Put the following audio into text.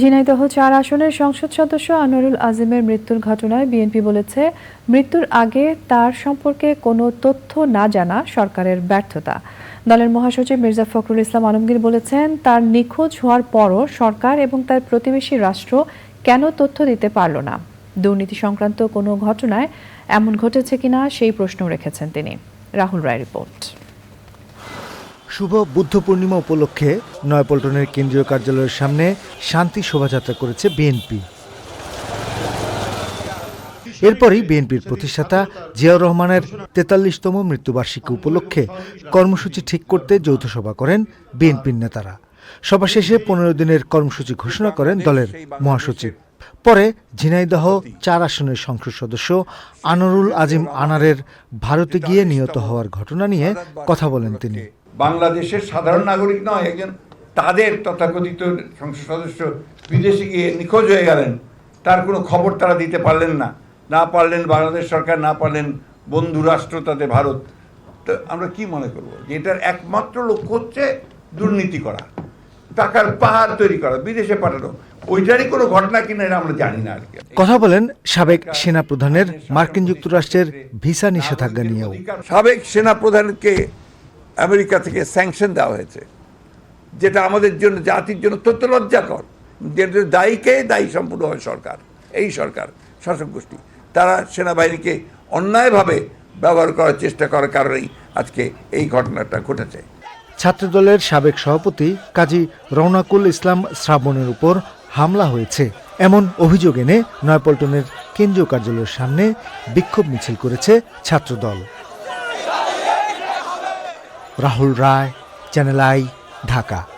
ঝিনাইদহ চার আসনের সংসদ সদস্য আনোয়ারুল আজিমের মৃত্যুর ঘটনায় বিএনপি বলেছে, মৃত্যুর আগে তার সম্পর্কে কোনো তথ্য না জানা সরকারের ব্যর্থতা। দলের মহাসচিব মির্জা ফখরুল ইসলাম আলমগীর বলেছেন, তার নিখোঁজ হওয়ার পরও সরকার এবং তার প্রতিবেশী রাষ্ট্র কেন তথ্য দিতে পারল না? দুর্নীতি সংক্রান্ত কোনো ঘটনায় এমন ঘটেছে কিনা সেই প্রশ্ন রেখেছেন তিনি। রাহুল রায় রিপোর্ট। শুভ বুদ্ধ পূর্ণিমা উপলক্ষে নয়াপল্টনের কেন্দ্রীয় কার্যালয়ের সামনে শান্তি শোভাযাত্রা করেছে বিএনপি। এরপরই বিএনপির প্রতিষ্ঠাতা জিয়াউর রহমানের তেতাল্লিশতম মৃত্যুবার্ষিকী উপলক্ষে কর্মসূচি ঠিক করতে যৌথ সভা করেন বিএনপির নেতারা। সভা শেষে পনেরো দিনের কর্মসূচি ঘোষণা করেন দলের মহাসচিব। পরে ঝিনাইদহ চার আসনের সংসদ সদস্য আনোয়ারুল আজিম আনারের ভারতে গিয়ে নিহত হওয়ার ঘটনা নিয়ে কথা বলেন তিনি। বাংলাদেশের সাধারণ নাগরিক নয় একজন তাদের তথাকথিত সংসদ সদস্য বিদেশে গিয়ে নিখোঁজ হয়ে গেলেন তার কোনো খবর তারা দিতে পারলেন না। না পারলেন বাংলাদেশ সরকার না পারলেন বন্ধু রাষ্ট্র তাদের ভারত। তো আমরা কি মনে করব? যে এটার একমাত্র লক্ষ্য হচ্ছে দুর্নীতি করা টাকার পাহাড় তৈরি করা বিদেশে পাঠানো। ওইটারই কোনো ঘটনা কিনা এটা আমরা জানি না আর কি। কথা বলেন সাবেক সেনা প্রধানের মার্কিন যুক্তরাষ্ট্রের ভিসা নিষেধাজ্ঞা নিয়েও। সাবেক সেনা প্রধানকে আমেরিকা থেকে স্যাংশন দেওয়া হয়েছে, যেটা আমাদের জন্য, জাতির জন্য অত্যন্ত লজ্জাকর। যেটা দায়ীকে দায়ী সম্পূর্ণ হয় সরকার, এই সরকার, শাসক গোষ্ঠী। তারা সেনাবাহিনীকে অন্যায়ভাবে ব্যবহার করার চেষ্টা করার কারণেই আজকে এই ঘটনাটা ঘটেছে। ছাত্রদলের সাবেক সভাপতি কাজী রৌনাকুল ইসলাম শ্রাবণের উপর হামলা হয়েছে। এমন অভিযোগ এনে নয়াপল্টনের কেন্দ্রীয় কার্যালয়ের সামনে বিক্ষোভ মিছিল করেছে ছাত্রদল। Rahul Roy channel I Dhaka.